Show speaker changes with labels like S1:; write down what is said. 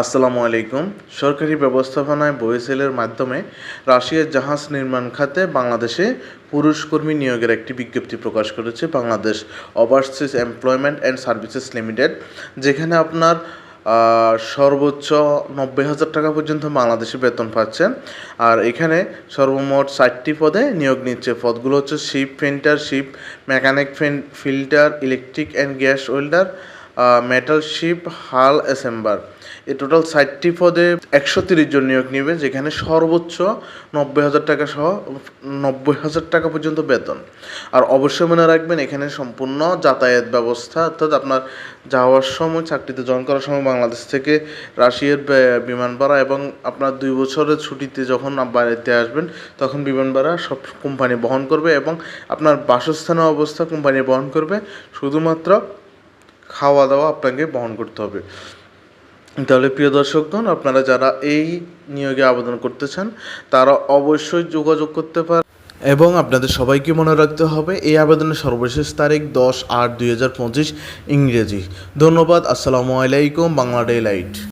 S1: আসসালামু আলাইকুম। সরকারি ব্যবস্থাপনায় বইসেলের মাধ্যমে রাশিয়ার জাহাজ নির্মাণ খাতে বাংলাদেশে পুরুষ কর্মী নিয়োগের একটি বিজ্ঞপ্তি প্রকাশ করেছে Bangladesh overseas employment and services limited যেখানে আপনার সর্বোচ্চ নব্বই হাজার টাকা পর্যন্ত বাংলাদেশে বেতন পাচ্ছেন। আর এখানে সর্বমোট ষাটটি পদে নিয়োগ নিচ্ছে। পদগুলো হচ্ছে ship painter ship mechanic fitter, electric and gas welder metal ship hull assembler এই টোটাল সাইটটি পদে একশো তিরিশ জন নিয়োগ নেবে, যেখানে সর্বোচ্চ নব্বই হাজার টাকা সহ নব্বই হাজার টাকা পর্যন্ত বেতন। আর অবশ্যই মনে রাখবেন, এখানে সম্পূর্ণ যাতায়াত ব্যবস্থা, অর্থাৎ আপনার যাওয়ার সময়, চাকরিতে জয়েন করার সময় বাংলাদেশ থেকে রাশিয়ার বিমান ভাড়া এবং আপনার দুই বছরের ছুটিতে যখন বাড়িতে আসবেন, তখন বিমান ভাড়া সব কোম্পানি বহন করবে এবং আপনার বাসস্থানের অবস্থা কোম্পানি বহন করবে। শুধুমাত্র খাওয়া দাওয়া আপনাকে বহন করতে হবে। তাহলে প্রিয় দর্শকগণ, আপনারা যারা এই নিয়োগে আবেদন করতে চান, তারা অবশ্যই যোগাযোগ করতে পারেন এবং আপনাদের সবাইকে মনে রাখতে হবে, এই আবেদনের সর্বশেষ তারিখ দশ আট দুই ইংরেজি। ধন্যবাদ, আসসালামু আলাইকুম বাংলা ডে লাইট।